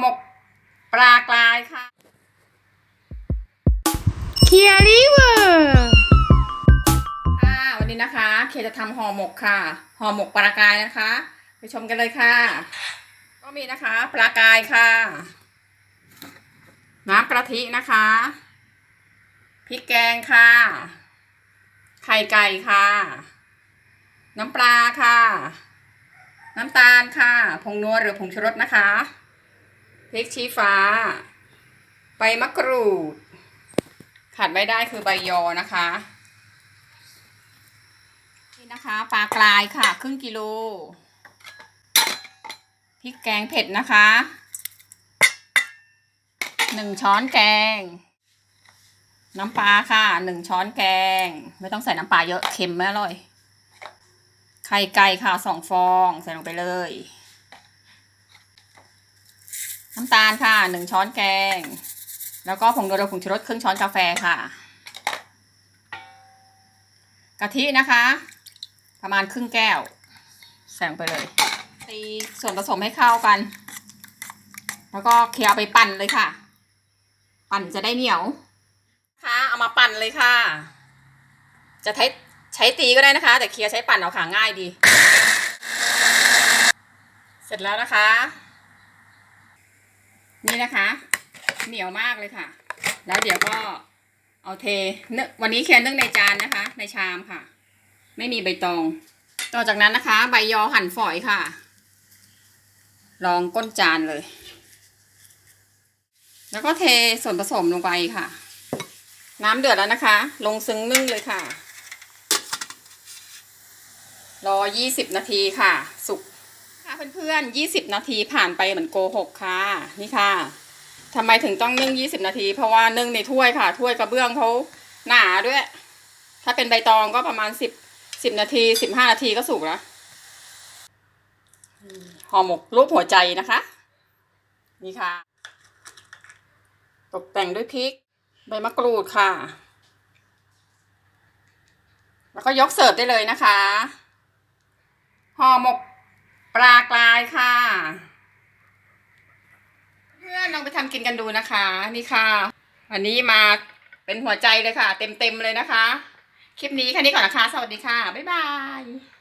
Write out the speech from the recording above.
หมกปลากรายค่ะเคียริเวอร์ค่ะ วันนี้นะคะ เคจะทำห่อหมกค่ะ ห่อหมกปลากรายนะคะ ไปชมกันเลยค่ะ ก็มีนะคะ ปลากรายค่ะ น้ำกะทินะคะ พริกแกงค่ะ ไข่ไก่ค่ะ น้ำปลาค่ะ น้ำตาลค่ะ ผงนัวหรือผงชูรสนะคะ พริกชี้ฟ้า ใบมะกรูด ขาดไม่ได้คือใบยอนะคะ นี่นะคะปลากรายค่ะ ครึ่งกิโล พริกแกงเผ็ดนะคะหนึ่งช้อนแกง น้ำปลาค่ะหนึ่งช้อนแกง ไม่ต้องใส่น้ำปลาเยอะเค็มไม่อร่อย ไข่ไก่ค่ะสองฟองใส่ลงไปเลย น้ำตาลค่ะหนึ่งช้อนแกง แล้วก็ผงโดโดผงชูรสครึ่งช้อนกาแฟค่ะ กะทินะคะ ประมาณครึ่งแก้วใส่ลงไปเลย ตีส่วนผสมให้เข้ากัน แล้วก็เคี่ยวไปปั่นเลยค่ะ ปั่นจะได้เหนียวค่ะเอามาปั่นเลยค่ะ จะใช้ใช้ตีก็ได้นะคะ แต่เคี่ยวใช้ปั่นเอาค่ะง่ายดี เสร็จแล้วนะคะ นี่นะคะ เหนียวมากเลยค่ะ แล้วเดี๋ยวก็เอาเทเนึ่งวันนี้เคียนนึ่งในจานนะคะ ในชามค่ะ ไม่มีใบตอง ต่อจากนั้นนะคะ ใบยอหั่นฝอยค่ะ ลองก้นจานเลย แล้วก็เทส่วนผสมลงไปค่ะ น้ำเดือดแล้วนะคะ ลงซึ้งนึ่งเลยค่ะ รอยี่สิบนาทีค่ะ สุก เพื่อนๆยี่สิบนาทีผ่านไปเหมือนโกหกค่ะ นี่ค่ะทำไมถึงต้องนึ่งยี่สิบนาที เพราะว่านึ่งในถ้วยค่ะ ถ้วยกระเบื้องเขาหนาด้วย ถ้าเป็นใบตองก็ประมาณสิบสิบนาทีสิบห้านาทีก็สุกแล้วห่อหมกรูปหัวใจนะคะ นี่ค่ะ ตกแต่งด้วยพริก ใบมะกรูดค่ะ แล้วก็ยกเสิร์ฟได้เลยนะคะห่อหมก ลากรายค่ะ เพื่อนลองไปทำกินกันดูนะคะ นี่ค่ะ วันนี้มาเป็นหัวใจเลยค่ะ เต็มๆเลยนะคะ คลิปนี้แค่นี้ก่อนนะคะ สวัสดีค่ะ บ๊ายบาย